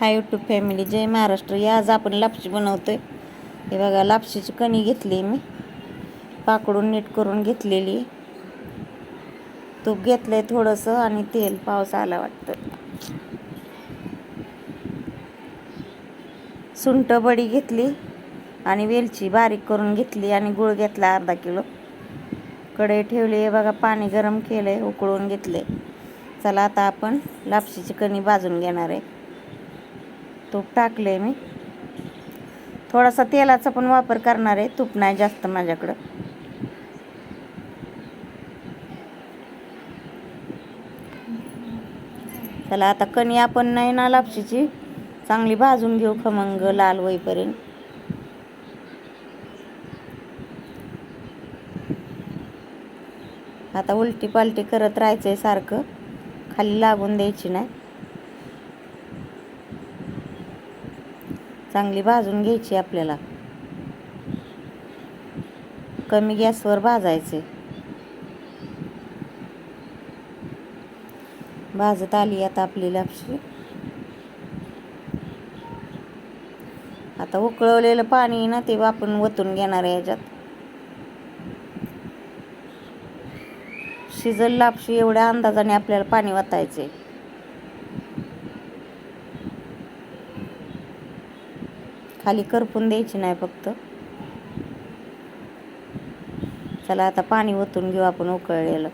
हाय YouTube family जय महाराष्ट्र. या आज आपण लापशी बनवतो आहे हे बघा लापशीची कणी घेतली मी. पाकडून नीट करून घेतलेली. तूप घेतलंय थोडंसं आणि तेल पाऊस आला वाटतं. सुंट बडी घेतली आणि वेलची बारीक करून घेतली आणि गुळ घेतला अर्धा किलो. कढई ठेवली आहे बघा पाणी गरम केलं आहे उकळून घेतले चला आता आपण लापशीची कणी भाजून घेणार आहे. तूप टाकले मी. थोडासा तेलाचा पण वापर करणार आहे तूप नाही जास्त माझ्याकडं. चला आता कणी आपण नाही ना लापशीची चांगली भाजून घेऊ खमंग लाल होईपर्यंत. आता उलटी पालटी करत राहायचं आहे सारखं. खाली लागून द्यायची नाही. चांगली भाजून घ्यायची आपल्याला. कमी गॅसवर भाजायचे. भाजत आली आता आपली लापशी. आता उकळवलेलं पाणी ना ते आपण वतून घेणार आहे याच्यात. शिजल लापशी एवढ्या अंदाजाने आपल्याला पाणी वतायचे खाली करपून द्यायची नाही फक्त. चला आता पाणी ओतून घेऊ आपण उकळलेलं.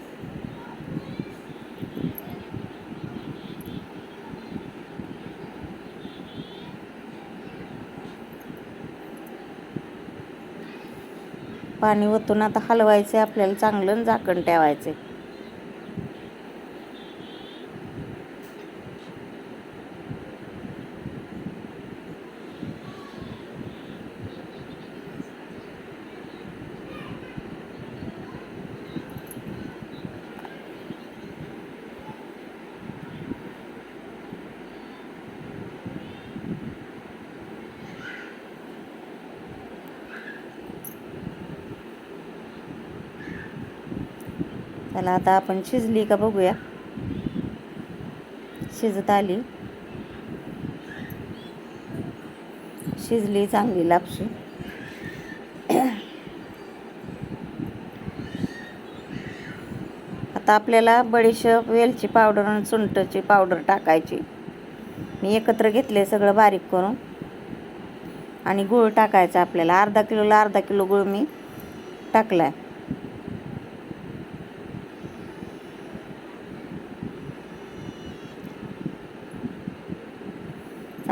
पाणी ओतून आता हलवायचे आपल्याला चांगलं झाकण ठेवायचं त्याला आता आपण शिजली का बघूया. शिजत आली. शिजली चांगली लापशी. आता आपल्याला बडीशेप वेलची पावडर आणि सुंठची पावडर टाकायची. मी एकत्र घेतले सगळं बारीक करून. आणि गूळ टाकायचा आपल्याला. अर्धा किलोला अर्धा किलो गूळ मी टाकला आहे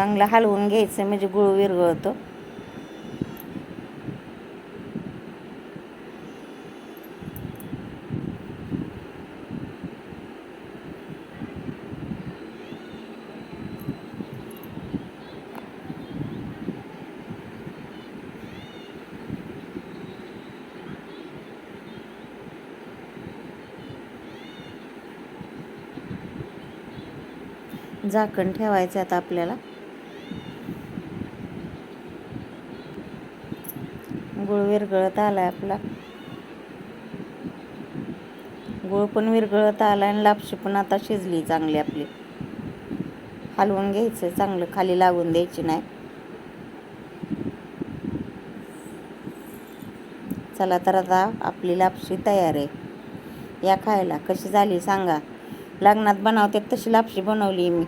चांगलं हलवून घ्यायचं म्हणजे गुळ विरघळतो. झाकण ठेवायचं आता आपल्याला. गुळ विरघळत आहे आपला. गुळ पण विरघळत आला आणि लापशी पण आता शिजली चांगली आपली. हलवून घ्यायचं चांगलं खाली लागून द्यायची नाही. चला तर आता आपली लापशी तयार आहे. या खायला कशी झाली सांगा. लग्नात बनवते तशी लापशी बनवली मी.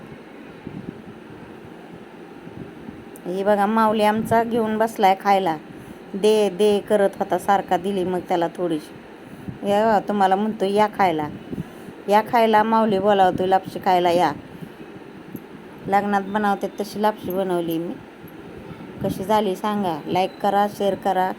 ही बघा माऊली आमचा घेऊन बसलाय खायला. दे दे करत होता सारखा दिली मग त्याला थोडीशी. या तुम्हाला म्हणतो या खायला. या खायला माऊली बोलावतो लापशी खायला या. लग्नात बनवते तशी लापशी बनवली मी. कशी झाली सांगा. लाईक करा शेअर करा.